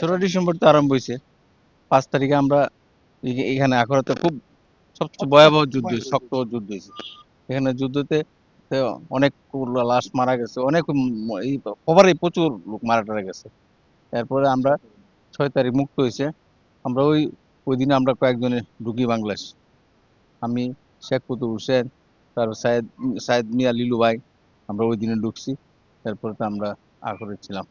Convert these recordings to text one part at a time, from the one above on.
তেসরা ডিসেম্বর তো আরম্ভ হয়েছে পাঁচ তারিখে আমরা এখানে আখড়াতে খুব সবচেয়ে ভয়াবহ যুদ্ধ শক্ত যুদ্ধ। হয়েছে এখানে যুদ্ধতে অনেক লাশ মারা গেছে অনেক এই খবরে প্রচুর লোক মারা টারা গেছে। এরপরে আমরা ছয় তারিখ মুক্ত হয়েছে আমরা ওই ওই দিনে আমরা কয়েকজনে ঢুকি বাংলাদেশ। আমি শেখ কুতুব হোসেন তারপর সায়েদ সায়েদ মিয়া লিলু ভাই আমরা ওই দিনে ঢুকছি। তারপরে তো আমরা আখড়ে ছিলাম।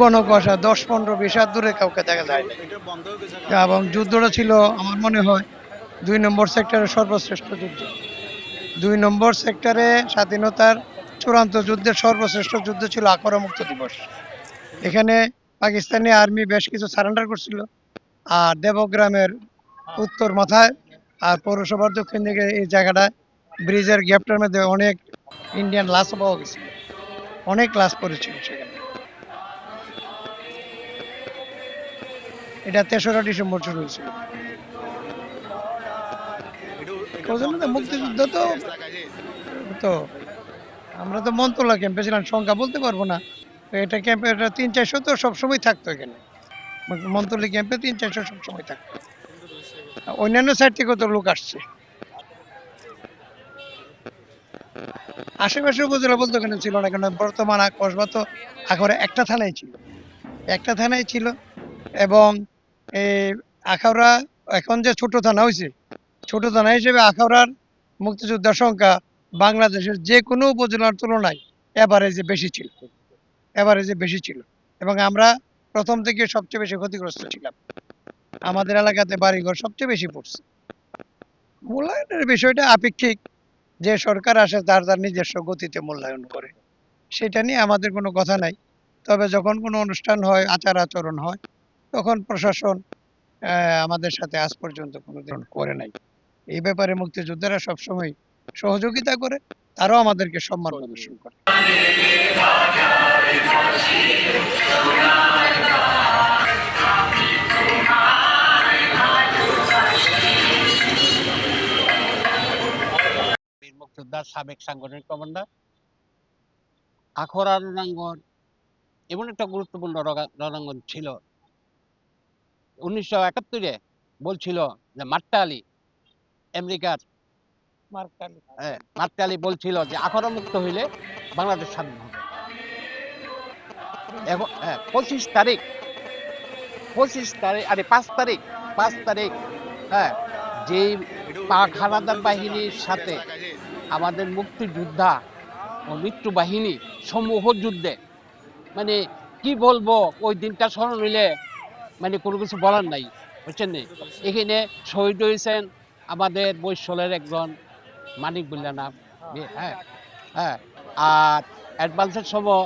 কুয়াশা দশ পনেরো বিশ হাত দূরে কাউকে দেখা যায় না। এবং যুদ্ধটা ছিল, আমার মনে হয়, দুই নম্বর সেক্টরের সর্বশ্রেষ্ঠ যুদ্ধ। দুই নম্বর সেক্টরে স্বাধীনতার চূড়ান্ত যুদ্ধের সর্বশ্রেষ্ঠ যুদ্ধ ছিল আকরা মুক্ত দিবস। এখানে পাকিস্তানি আর্মি বেশ কিছু সারেন্ডার করছিল, আর দেবগ্রামের উত্তর মাথায় আর পৌরসভার দক্ষিণ দিকে এই জায়গাটায় ব্রিজের গ্যাপটার মধ্যে অনেক ইন্ডিয়ান লাশ পাওয়া গেছিল। অনেক লাশ পড়েছিল সেখানে। এটা তেসরা ডিসেম্বর শুরু তো মুক্তিযুদ্ধ তো তো আমরা তো মন্তলা ক্যাম্পে ছিলাম, সংখ্যা বলতে পারব না। এটা ক্যাম্পে এটা তিন চারশো তো সবসময় থাকতো এখানে। মন্তলি ক্যাম্পে তিন চারশো সবসময় থাকতো। অন্যান্য সাইড থেকেও তো লোক আসছে। আশেপাশে উপজেলা বলতে কেন ছিল না কেন বর্তমান কসবা তো আখরে একটা থানায় ছিল। একটা থানায় ছিল এবং আখাউড়া এখন যে ছোট থানা হয়েছে ছোট থানা হিসেবে আখাউড়ার মুক্তিযোদ্ধার সংখ্যা বাংলাদেশের যে কোনো উপজেলার তুলনায় এভারেজে বেশি ছিল। এভারেজে বেশি ছিল। এবং আমরা প্রথম থেকে সবচেয়ে বেশি ক্ষতিগ্রস্ত ছিলাম। আমাদের এলাকাতে বাড়িঘর সবচেয়ে বেশি পড়ছে। মূল্যায়নের বিষয়টা আপেক্ষিক। যে সরকার আসে, তার তার নিজস্ব গতিতে মূল্যায়ন করে। সেটা নিয়ে আমাদের কোনো কথা নাই। তবে যখন কোনো অনুষ্ঠান হয় আচার আচরণ হয় তখন প্রশাসন আমাদের সাথে আজ পর্যন্ত কোনো দিন করে নাই। এই ব্যাপারে মুক্তিযোদ্ধারা সবসময় সহযোগিতা করে, তারাও আমাদেরকে সম্মান প্রদর্শন করে। সাবেক সাংগঠনিক কমান্ডার, আখড়া রণাঙ্গন, এমন একটা গুরুত্বপূর্ণ রণাঙ্গন ছিল উনিশশো একাত্তরে বলছিল যে মাট্টা আলী আমেরিকার হ্যাঁ, মাট্টা আলী বলছিল যে মুক্ত হইলে বাংলাদেশ স্বাধীন হবে। এখন হ্যাঁ পঁচিশ তারিখ পঁচিশ তারিখ আরে পাঁচ তারিখ পাঁচ তারিখ হ্যাঁ যেই পাক হানাদার বাহিনীর সাথে আমাদের মুক্তিযোদ্ধা ও মৃত্যু বাহিনী সমূহ যুদ্ধে মানে কি বলব ওই দিনটা স্মরণ হইলে মানে কোনো কিছু বলার নাই, বুঝছেন? এখানে শহীদ হয়েছেন আমাদের বৈশলের একজন মানিক বিল্লা নাম হ্যাঁ হ্যাঁ আর অ্যাডভান্সের সময়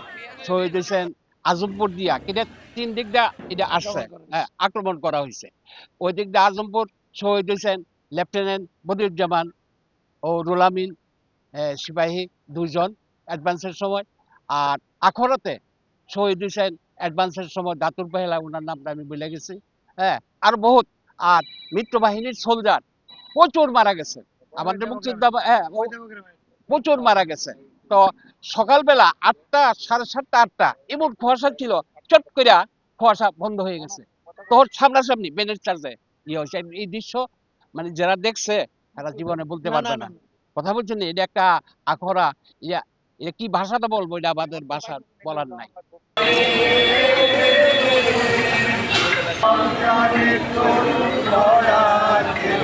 শহীদ হয়েছেন আজমপুর দিয়া, কিন্তু তিন দিক এটা আসছে হ্যাঁ আক্রমণ করা হয়েছে ওই দিক আজমপুর শহীদ হয়েছেন লেফটেন্যান্ট বদিউজ্জামান ও রুলামিন সিপাহী দুইজন অ্যাডভান্সের সময় আর আখড়াতে শহীদ হয়েছেন অ্যাডভান্সের সময় দাতুর পাহেলা ওনার নামটা আমি ভুলে গেছি। হ্যাঁ আর বহুত আর মিত্র বাহিনীর সোলজার প্রচুর মারা গেছে। আমাদের মুক্তিযোদ্ধা হ্যাঁ প্রচুর মারা গেছে। তো সকালবেলা আটটা সাড়ে সাতটা আটটা এমন কুয়াশা ছিল চট করিয়া কুয়াশা বন্ধ হয়ে গেছে। তোর সামনাসামনি বেনের চার্জে ইয়ে হয়েছে। এই দৃশ্য মানে যারা দেখছে তারা জীবনে বলতে পারবে না। কথা বলছেন না, এটা একটা আখড়া ইয়া এটা কি ভাষাটা বলব? এটা আমাদের ভাষা বলার নাই।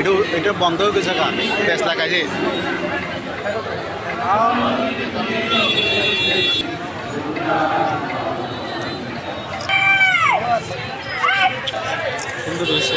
এটা এটা বন্ধ হৈ গৈছে কাৰণে তেজ লাগাই যে। সুন্দর হয়েছে